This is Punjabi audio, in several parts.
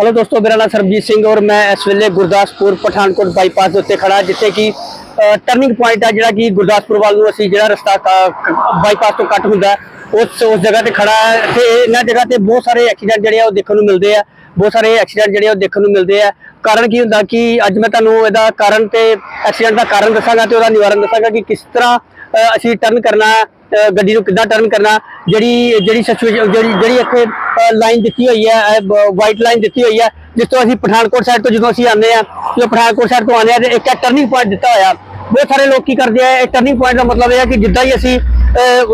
ਹੈਲੋ ਦੋਸਤੋ, ਮੇਰਾ ਨਾਮ ਸਰਬਜੀਤ ਸਿੰਘ ਔਰ ਮੈਂ ਇਸ ਵੇਲੇ ਗੁਰਦਾਸਪੁਰ ਪਠਾਨਕੋਟ ਬਾਈਪਾਸ ਦੇ ਉੱਤੇ ਖੜਾ, ਜਿੱਥੇ ਕਿ ਟਰਨਿੰਗ ਪੁਆਇੰਟ ਆ ਜਿਹੜਾ ਕਿ ਗੁਰਦਾਸਪੁਰ ਵੱਲ ਨੂੰ ਅਸੀਂ ਜਿਹੜਾ ਰਸਤਾ ਬਾਈਪਾਸ ਤੋਂ ਕੱਟ ਹੁੰਦਾ, ਉਸ ਉਸ ਜਗ੍ਹਾ ਤੇ ਖੜਾ ਹੈ। ਤੇ ਇਹਨਾਂ ਜਗ੍ਹਾ ਤੇ ਬਹੁਤ ਸਾਰੇ ਐਕਸੀਡੈਂਟ ਜਿਹੜੇ ਆ ਉਹ ਦੇਖਣ ਨੂੰ ਮਿਲਦੇ ਆ, ਬਹੁਤ ਸਾਰੇ ਐਕਸੀਡੈਂਟ ਜਿਹੜੇ ਉਹ ਦੇਖਣ ਨੂੰ ਮਿਲਦੇ ਆ। ਕਾਰਨ ਕੀ ਹੁੰਦਾ ਕਿ ਅੱਜ ਮੈਂ ਤੁਹਾਨੂੰ ਇਹਦਾ ਕਾਰਨ ਤੇ ਐਕਸੀਡੈਂਟ ਦਾ ਕਾਰਨ ਦੱਸਾਂਗਾ ਤੇ ਉਹਦਾ ਨਿਵਾਰਨ ਦੱਸਾਂਗਾ ਕਿ ਕਿਸ ਤਰ੍ਹਾਂ ਅਸੀਂ ਟਰਨ ਕਰਨਾ ਗੱਡੀ ਨੂੰ ਕਿੱਦਾਂ ਟਰਨ ਕਰਨਾ, ਜਿਹੜੀ ਜਿਹੜੀ ਸਿਚੁਏਸ਼ਨ ਜਿਹੜੀ ਜਿਹੜੀ ਇੱਥੇ ਲਾਈਨ ਦਿੱਤੀ ਹੋਈ ਹੈ ਵਾਈਟ ਲਾਈਨ ਦਿੱਤੀ ਹੋਈ ਹੈ, ਜਿਸ ਤੋਂ ਅਸੀਂ ਪਠਾਨਕੋਟ ਸਾਈਡ ਤੋਂ ਜਦੋਂ ਅਸੀਂ ਆਉਂਦੇ ਆ ਜਦੋਂ ਪਠਾਨਕੋਟ ਸਾਈਡ ਤੋਂ ਆਉਂਦੇ ਆ ਤੇ ਇੱਕ ਟਰਨਿੰਗ ਪੁਆਇੰਟ ਦਿੱਤਾ ਹੋਇਆ। ਬਹੁਤ ਸਾਰੇ ਲੋਕ ਕੀ ਕਰਦੇ ਆ, ਇਹ ਟਰਨਿੰਗ ਪੁਆਇੰਟ ਦਾ ਮਤਲਬ ਇਹ ਹੈ ਕਿ ਜਿੱਦਾਂ ਹੀ ਅਸੀਂ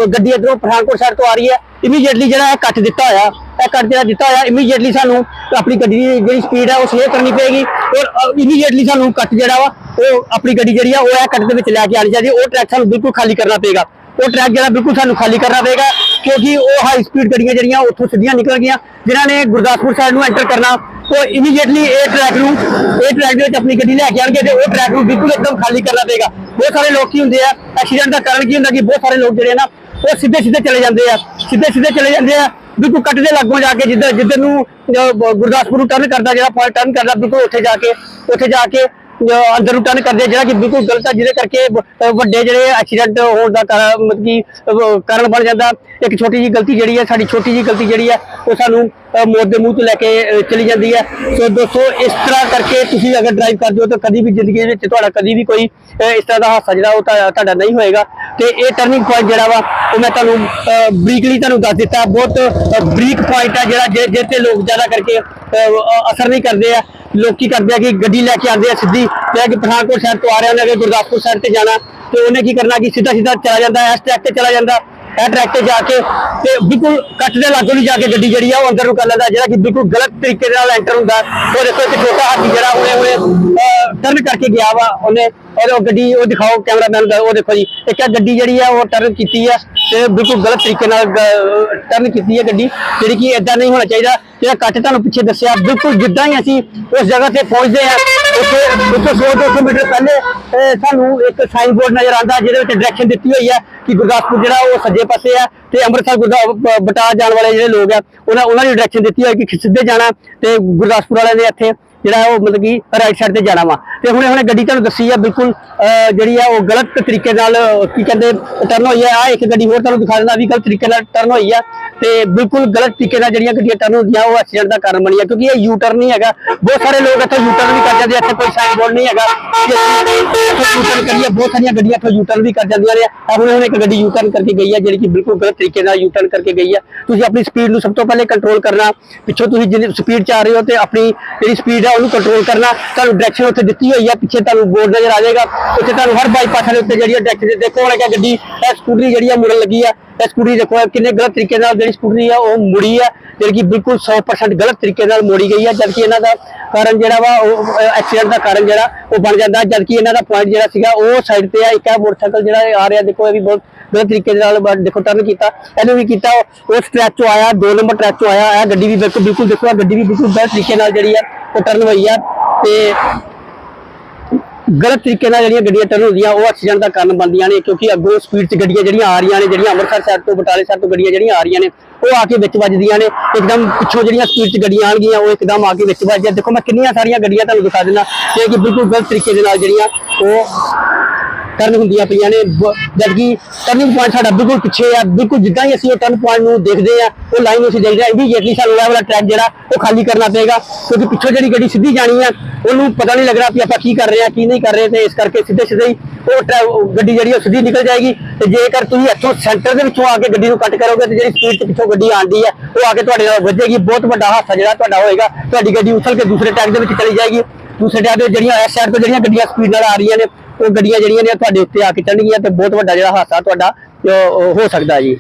ਗੱਡੀ ਇਧਰੋਂ ਪਠਾਨਕੋਟ ਸਾਈਡ ਤੋਂ ਆ ਰਹੀ ਹੈ। ਇਮੀਡੀਏਟਲੀ ਜਿਹੜਾ ਇਹ ਕੱਟ ਦਿੱਤਾ ਹੋਇਆ, ਇਹ ਕੱਟ ਜਿਹੜਾ ਦਿੱਤਾ ਹੋਇਆ ਇਮੀਡੀਏਟਲੀ ਸਾਨੂੰ ਆਪਣੀ ਗੱਡੀ ਦੀ ਜਿਹੜੀ ਸਪੀਡ ਹੈ ਉਹ ਸਲੋ ਕਰਨੀ ਪਏਗੀ ਔਰ ਇਮੀਡੀਏਟਲੀ ਸਾਨੂੰ ਕੱਟ ਜਿਹੜਾ ਵਾ, ਉਹ ਆਪਣੀ ਗੱਡੀ ਜਿਹੜੀ ਆ, ਉਹ ਇਹ ਕੱਟ ਦੇ ਵਿੱਚ ਲੈ ਕੇ ਆਣੀ ਚਾਹੀਦੀ ਹੈ। ਉਹ ਟਰੈਕ ਸਾਨੂੰ ਬਿਲਕੁਲ ਖਾਲੀ ਕਰਨਾ ਪਏਗਾ। ਉਹ ਟਰੈਕ ਜਿਹੜਾ ਬਿਲਕੁਲ ਸਾਨੂੰ ਖਾਲੀ ਕਰਨਾ ਪਏਗਾ ਕਿਉਂਕਿ ਉਹ ਹਾਈ ਸਪੀਡ ਗੱਡੀਆਂ ਜਿਹੜੀਆਂ ਉੱਥੋਂ ਸਿੱਧੀਆਂ ਨਿਕਲ ਗਈਆਂ, ਜਿਨ੍ਹਾਂ ਨੇ ਗੁਰਦਾਸਪੁਰ ਸਾਈਡ ਨੂੰ ਐਂਟਰ ਕਰਨਾ। ਉਹ ਇਮੀਡੀਏਟਲੀ ਇਹ ਟਰੈਕ ਨੂੰ, ਇਹ ਟਰੈਕ ਦੇ ਵਿੱਚ ਆਪਣੀ ਗੱਡੀ ਲੈ ਕੇ ਆਣਗੇ ਤੇ ਉਹ ਟਰੈਕ ਨੂੰ ਬਿਲਕੁਲ ਇੱਕਦਮ ਖਾਲੀ ਕਰਨਾ ਪਏਗਾ। ਬਹੁਤ ਸਾਰੇ ਲੋਕ ਕੀ ਹੁੰਦੇ ਆ ਐਕਸੀਡੈਂਟ ਦਾ ਕਾਰਨ ਕੀ ਹੁੰਦਾ ਕਿ ਬਹੁਤ ਸਾਰੇ ਲੋਕ ਜਿਹੜੇ ਆ ਨਾ, ਉਹ ਸਿੱਧੇ ਸਿੱਧੇ ਚਲੇ ਜਾਂਦੇ ਆ, ਸਿੱਧੇ ਸਿੱਧੇ ਚਲੇ ਜਾਂਦੇ ਆ ਬਿਲਕੁਲ ਕੱਟ ਦੇ ਲਾਗੋਂ ਜਾ ਕੇ ਜਿੱਧਰ ਜਿੱਧਰ ਨੂੰ ਗੁਰਦਾਸਪੁਰ ਨੂੰ ਟਰਨ ਕਰਦਾ, ਜਿਹੜਾ ਪੁਆਇੰਟ ਟਰਨ ਕਰਦਾ ਬਿਲਕੁਲ ਉੱਥੇ ਜਾ ਕੇ ਉੱਥੇ ਜਾ ਕੇ ਅੰਦਰ ਨੂੰ ਟਰਨ ਕਰਦੇ ਜਿਹੜਾ ਕਿ ਬਿਲਕੁਲ ਗਲਤ ਹੈ ਜਿਹਦੇ ਕਰਕੇ ਵੱਡੇ ਜਿਹੜੇ ਐਕਸੀਡੈਂਟ ਹੋਣ ਦਾ ਕਾਰਨ, ਮਤਲਬ ਕਿ ਕਾਰਨ ਬਣ ਜਾਂਦਾ। ਇੱਕ ਛੋਟੀ ਜੀ ਗਲਤੀ ਜਿਹੜੀ ਹੈ ਸਾਡੀ ਛੋਟੀ ਜੀ ਗਲਤੀ ਜਿਹੜੀ ਹੈ ਉਹ ਸਾਨੂੰ ਮੌਤ ਦੇ ਮੂੰਹ ਤੋਂ ਲੈ ਕੇ ਚਲੀ ਜਾਂਦੀ ਹੈ ਸੋ ਦੋਸਤੋ, ਇਸ ਤਰ੍ਹਾਂ ਕਰਕੇ ਤੁਸੀਂ ਅਗਰ ਡਰਾਈਵ ਕਰਦੇ ਹੋ, ਤਾਂ ਕਦੀ ਵੀ ਜ਼ਿੰਦਗੀ ਦੇ ਵਿੱਚ ਤੁਹਾਡਾ ਕਦੀ ਵੀ ਕੋਈ ਇਸ ਤਰ੍ਹਾਂ ਦਾ ਹਾਦਸਾ ਜਿਹੜਾ, ਉਹ ਤੁਹਾ- ਤੁਹਾਡਾ ਨਹੀਂ ਹੋਏਗਾ। ਤੇ ਇਹ ਟਰਨਿੰਗ ਪੁਆਇੰਟ ਜਿਹੜਾ ਵਾ, ਉਹ ਮੈਂ ਤੁਹਾਨੂੰ ਬਰੀਕਲੀ ਤੁਹਾਨੂੰ ਦੱਸ ਦਿੱਤਾ। ਬਹੁਤ ਬਰੀਕ ਪੁਆਇੰਟ ਹੈ ਜਿਹੜਾ, ਜਿਹ ਜਿਹ ਤੇ ਲੋਕ ਜ਼ਿਆਦਾ ਕਰਕੇ ਅਸਰ ਨਹੀਂ ਕਰਦੇ ਆ। ਲੋਕ ਕੀ ਕਰਦੇ ਆ ਕਿ ਗੱਡੀ ਲੈ ਕੇ ਆਉਂਦੇ ਆ ਸਿੱਧੀ ਤੇ ਕਿ ਪਠਾਨਕੋਟ ਸ਼ਹਿਰ ਤੋਂ ਆ ਰਿਹਾ ਉਹਨੇ ਅਗਰ ਗੁਰਦਾਸਪੁਰ ਸਾਈਡ ਤੇ ਜਾਣਾ, ਤੇ ਉਹਨੇ ਕੀ ਕਰਨਾ ਕਿ ਸਿੱਧਾ ਸਿੱਧਾ ਚਲਾ ਜਾਂਦਾ, ਇਸ ਟਰੈਕ ਤੇ ਚਲਾ ਜਾਂਦਾ ਇਹ ਟਰੈਕ ਤੇ ਜਾ ਕੇ ਤੇ ਬਿਲਕੁਲ ਕੱਟ ਦੇ ਲਾਗੋਂ ਨਹੀਂ ਜਾ ਕੇ ਗੱਡੀ ਜਿਹੜੀ ਆ ਉਹ ਅੰਦਰ ਨੂੰ ਕਰ ਲੈਂਦਾ, ਜਿਹੜਾ ਕਿ ਬਿਲਕੁਲ ਗਲਤ ਤਰੀਕੇ ਦੇ ਨਾਲ ਐਂਟਰ ਹੁੰਦਾ। ਉਹ ਦੇਖੋ ਇੱਕ ਛੋਟਾ ਹਾਥੀ ਜਿਹੜਾ ਉਹਨੇ ਉਹਨੇ ਟਰਨ ਕਰਕੇ ਗਿਆ ਵਾ, ਉਹਨੇ ਔਰ ਉਹ ਗੱਡੀ, ਉਹ ਦਿਖਾਓ ਕੈਮਰਾਮੈਨ ਦਾ, ਉਹ ਦੇਖੋ ਜੀ ਇੱਕ ਇਹ ਗੱਡੀ ਜਿਹੜੀ ਆ ਉਹ ਟਰਨ ਕੀਤੀ ਆ, ਤੇ ਬਿਲਕੁਲ ਗਲਤ ਤਰੀਕੇ ਨਾਲ ਟਰਨ ਕੀਤੀ ਹੈ ਗੱਡੀ, ਜਿਹੜੀ ਕਿ ਇਦਾਂ ਨਹੀਂ ਹੋਣਾ ਚਾਹੀਦਾ। ਜਿਹੜਾ ਕੱਟ ਤੁਹਾਨੂੰ ਪਿੱਛੇ ਦੱਸਿਆ ਬਿਲਕੁਲ ਜਿੱਦਾਂ ਹੀ ਅਸੀਂ ਉਸ ਜਗ੍ਹਾ ਤੇ ਪਹੁੰਚਦੇ ਆ ਉੱਥੇ ਉੱਥੇ 100 200 ਮੀਟਰ ਪਹਿਲੇ ਅਹ, ਸਾਨੂੰ ਇੱਕ ਸਾਈਨ ਬੋਰਡ ਨਜ਼ਰ ਆਉਂਦਾ ਜਿਹਦੇ ਵਿੱਚ ਡਾਇਰੈਕਸ਼ਨ ਦਿੱਤੀ ਹੋਈ ਹੈ ਕਿ ਗੁਰਦਾਸਪੁਰ ਜਿਹੜਾ ਉਹ ਸੱਜੇ ਪਾਸੇ ਆ ਤੇ ਅੰਮ੍ਰਿਤਸਰ ਗੁਰਦਾ ਬ- ਜਾਣ ਵਾਲੇ ਜਿਹੜੇ ਲੋਕ ਆ ਉਹਨਾਂ ਉਹਨਾਂ ਦੀ ਡਾਇਰੈਕਸ਼ਨ ਦਿੱਤੀ ਹੋਈ ਕਿ ਸਿੱਧੇ ਜਾਣਾ ਤੇ ਗੁਰਦਾਸਪੁਰ ਵਾਲਿਆਂ ਦੇ ਇੱਥੇ ਜਿਹੜਾ ਉਹ ਮਤਲਬ ਕਿ ਰਾਈਟ ਸਾਈਡ ਤੇ ਜਾਣਾ ਵਾ। ਤੇ ਹੁਣੇ ਹੁਣੇ ਗੱਡੀ ਤੁਹਾਨੂੰ ਦੱਸੀ ਆ ਬਿਲਕੁਲ ਅਹ, ਜਿਹੜੀ ਆ ਉਹ ਗਲਤ ਤਰੀਕੇ ਨਾਲ ਕੀ ਕਹਿੰਦੇ ਟਰਨ ਹੋਈ ਆ ਆ ਇੱਕ ਗੱਡੀ ਹੋਰ ਤੁਹਾਨੂੰ ਦਿਖਾ ਦਿੰਦਾ ਵੀ ਗਲਤ ਤਰੀਕੇ ਨਾਲ ਟਰਨ ਹੋਈ ਆ ਤੇ ਬਿਲਕੁਲ ਗਲਤ ਤਰੀਕੇ ਨਾਲ ਜਿਹੜੀਆਂ ਗੱਡੀਆਂ ਟਰਨ ਹੁੰਦੀਆਂ, ਉਹ ਐਕਸੀਡੈਂਟ ਦਾ ਕਾਰਨ ਬਣੀਆਂ, ਕਿਉਂਕਿ ਇਹ ਯੂ ਟਰਨ ਨਹੀਂ ਹੈਗਾ। ਬਹੁਤ ਸਾਰੇ ਲੋਕ ਇੱਥੇ ਯੂ ਟਰਨ ਵੀ ਕਰ ਜਾਂਦੇ ਇੱਥੇ ਕੋਈ ਸਾਈਨ ਬੋਰਡ ਨਹੀਂ ਹੈਗਾ। ਕਿ ਅਸੀਂ ਯੂ ਟਰਨ ਕਰੀਏ, ਬਹੁਤ ਸਾਰੀਆਂ ਗੱਡੀਆਂ ਇੱਥੇ ਯੂ ਟਰਨ ਵੀ ਕਰ ਜਾਂਦੀਆਂ ਨੇ। ਆ ਹੁਣ ਹੁਣੇ ਇੱਕ ਗੱਡੀ ਯੂ ਟਰਨ ਕਰਕੇ ਗਈ ਹੈ ਜਿਹੜੀ ਕਿ ਬਿਲਕੁਲ ਗਲਤ ਤਰੀਕੇ ਨਾਲ ਯੂ ਟਰਨ ਕਰਕੇ ਗਈ ਹੈ ਤੁਸੀਂ ਆਪਣੀ ਸਪੀਡ ਨੂੰ ਸਭ ਤੋਂ ਪਹਿਲੇ ਕੰਟਰੋਲ ਕਰਨਾ। ਪਿੱਛੋਂ ਤੁਸੀਂ ਜਿੰਨੀ ਸਪੀਡ ਚ ਆ ਰਹੇ ਹੋ ਤੇ ਆਪਣੀ ਜਿਹੜੀ ਸਪੀਡ ਹੈ ਉਹਨੂੰ ਕੰਟਰੋਲ ਕਰਨਾ। ਤੁਹਾਨੂੰ ਡਾਇਰੈਕਸ਼ਨ ਉੱਥੇ ਦਿੱਤੀ ਹੋਈ ਹੈ ਪਿੱਛੇ ਤੁਹਾਨੂੰ ਬੋਰਡ ਨਜ਼ਰ ਆ ਜਾਏਗਾ। ਉੱਥੇ ਤੁਹਾਨੂੰ ਹਰ ਬਾਈਪਾਸ ਦੇ ਉੱਤੇ ਜਿਹੜੀ ਡਾਇਰੈਕਸ਼ਨ ਦੇਖੋ, ਹੁਣ ਕਿ ਗੱਡੀ, ਇਹ ਸਕੂਟਰੀ ਜਿਹੜੀ ਆ ਮੁੜਨ ਲੱਗੀ ਹੈ ਇਹ ਸਕੂਟਰੀ ਦੇਖੋ ਕਿੰਨੇ ਗਲਤ ਤਰੀਕੇ ਨਾਲ ਜਿਹੜੀ ਸਕੂਟਰੀ ਆ ਉਹ ਮੁੜੀ ਆ ਜਿਹੜੀ ਕਿ ਬਿਲਕੁਲ 100% ਗਲਤ ਤਰੀਕੇ ਨਾਲ ਮੋੜੀ ਗਈ ਆ ਜਦਕਿ ਇਹਨਾਂ ਦਾ ਕਾਰਨ ਜਿਹੜਾ ਵਾ ਉਹ ਐਕਸੀਡੈਂਟ ਦਾ ਕਾਰਨ ਜਿਹੜਾ ਉਹ ਬਣ ਜਾਂਦਾ, ਜਦਕਿ ਇਹਨਾਂ ਦਾ ਪੁਆਇੰਟ ਜਿਹੜਾ ਸੀਗਾ ਉਹ ਸਾਈਡ ਤੇ ਆ, ਇੱਕ ਆ ਮੋਟਰਸਾਈਕਲ ਜਿਹੜਾ ਆ ਰਿਹਾ, ਦੇਖੋ ਇਹ ਵੀ ਬਹੁਤ ਗਲਤ ਤਰੀਕੇ ਦੇ ਨਾਲ ਦੇਖੋ ਟਰਨ ਕੀਤਾ, ਇਹਨੂੰ ਵੀ ਕੀਤਾ ਉਸ ਟਰੈਕ ਚੋਂ ਆਇਆ 2 ਨੰਬਰ ਟਰੈਕ ਚੋਂ ਆਇਆ, ਇਹ ਗੱਡੀ ਵੀ ਬਿਲਕੁਲ ਬਿਲਕੁਲ ਦੇਖੋ, ਇਹ ਗੱਡੀ ਵੀ ਬਿਲਕੁਲ ਗਲਤ ਤਰੀਕੇ ਨਾਲ ਜਿਹੜੀ ਆ, ਉਹ ਟਰਨ ਹੋਈ ਆ, ਤੇ ਗਲਤ ਤਰੀਕੇ ਨਾਲ ਜਿਹੜੀਆਂ ਗੱਡੀਆਂ ਟਰਨ ਹੁੰਦੀਆਂ, ਉਹ ਐਕਸੀਡੈਂਟ ਦਾ ਕਾਰਨ ਬਣਦੀਆਂ ਨੇ, ਕਿਉਂਕਿ ਅੱਗੋਂ ਸਪੀਡ 'ਚ ਗੱਡੀਆਂ ਜਿਹੜੀਆਂ ਆ ਰਹੀਆਂ ਨੇ, ਜਿਹੜੀਆਂ ਅੰਮ੍ਰਿਤਸਰ ਸਾਈਡ ਤੋਂ, ਬਟਾਲੇ ਸਾਈਡ ਤੋਂ ਗੱਡੀਆਂ ਜਿਹੜੀਆਂ ਆ ਰਹੀਆਂ ਨੇ, ਉਹ ਆ ਕੇ ਵਿੱਚ ਵੱਜਦੀਆਂ ਨੇ। ਇੱਕਦਮ ਪਿੱਛੋਂ ਜਿਹੜੀਆਂ ਸਪੀਡ 'ਚ ਗੱਡੀਆਂ ਆਣਗੀਆਂ ਉਹ ਇੱਕਦਮ ਆ ਕੇ ਵਿੱਚ ਵੱਜਦੀਆਂ ਦੇਖੋ, ਮੈਂ ਕਿੰਨੀਆਂ ਸਾਰੀਆਂ ਗੱਡੀਆਂ ਤੁਹਾਨੂੰ ਦਿਖਾ ਦਿੰਦਾ ਕਿ ਕਿ ਬਿਲਕੁਲ ਗਲਤ ਤਰੀਕੇ ਦੇ ਨਾਲ ਜਿਹੜੀਆਂ ਉਹ ਟਰਨ ਹੁੰਦੀਆਂ ਪਈਆਂ ਨੇ, ਬ- ਜਦਕਿ ਟਰਨਿੰਗ ਪੁਆਇੰਟ ਸਾਡਾ ਬਿਲਕੁਲ ਪਿੱਛੇ ਆ, ਬਿਲਕੁਲ ਜਿੱਦਾਂ ਹੀ ਅਸੀਂ ਉਹ ਟਰਨ ਪੁਆਇੰਟ ਨੂੰ ਦੇਖਦੇ ਆ, ਉਹ ਲਾਈਨ ਨੂੰ ਅਸੀਂ ਦੇਖਦੇ ਆ ਇਮੀਡੀਏਟਲੀ ਸਾਨੂੰ ਇਹ ਵਾਲਾ ਟਰੈਕ ਜਿਹੜਾ, ਉਹ ਖਾਲੀ ਕਰਨਾ ਪਏਗਾ, ਕਿਉਂਕਿ ਪਿੱਛੋਂ ਜਿਹੜੀ ਗੱਡੀ ਸਿੱਧੀ ਜਾਣੀ ਆ, ਉਹਨੂੰ ਪਤਾ ਨਹੀਂ ਲੱਗਣਾ ਕਿ ਆਪਾਂ ਕੀ ਕਰ ਰਹੇ ਆ, ਕੀ ਨਹੀਂ ਕਰ ਰਹੇ, ਤੇ ਇਸ ਕਰਕੇ ਸਿੱਧੇ ਸਿੱਧੇ ਹੀ ਉਹ ਟਰੈ- ਉਹ ਗੱਡੀ ਜਿਹੜੀ ਉਹ ਸਿੱਧੀ ਨਿਕਲ ਜਾਏਗੀ, ਤੇ ਜੇਕਰ ਤੁਸੀਂ ਇੱਥੋਂ ਸੈਂਟਰ ਦੇ ਵਿੱਚੋਂ ਆ ਕੇ ਗੱਡੀ ਨੂੰ ਕੱਟ ਕਰੋਗੇ, ਤੇ ਜਿਹੜੀ ਸਪੀਡ ਤੇ ਪਿੱਛੋਂ ਗੱਡੀ ਆਂਦੀ ਹੈ ਉਹ ਆ ਕੇ ਤੁਹਾਡੇ ਨਾਲ ਵੱਜੇਗੀ, ਬਹੁਤ ਵੱਡਾ ਹਾਦਸਾ ਜਿਹੜਾ ਤੁਹਾਡਾ ਹੋਏਗਾ, ਤੁਹਾਡੀ ਗੱਡੀ ਉਛਲ ਕੇ ਦੂਸਰੇ ਟਰੈਕ ਦੇ ਵਿੱਚ ਚਲੀ ਜਾਏਗੀ, ਦੂਸਰੇ ਟਰੈਕ ਦੇ ਜਿਹੜੀਆਂ ਇਸ ਸਾਈਡ ਤੋਂ ਜਿਹੜੀਆਂ ਗੱਡੀਆਂ ਸਪੀਡ ਨਾਲ ਆ ਰਹੀਆਂ ਨੇ ਉਹ ਗੱਡੀਆਂ ਜਿਹੜੀਆਂ ਨੇ ਤੁਹਾਡੇ ਉੱਤੇ ਆ ਕੇ ਚੜਨਗੀਆਂ ਤੇ ਬਹੁਤ ਵੱਡਾ ਜਿਹੜਾ ਹਾਦਸਾ ਤੁਹਾਡਾ ਉਹ ਹੋ ਸਕਦਾ ਜੀ।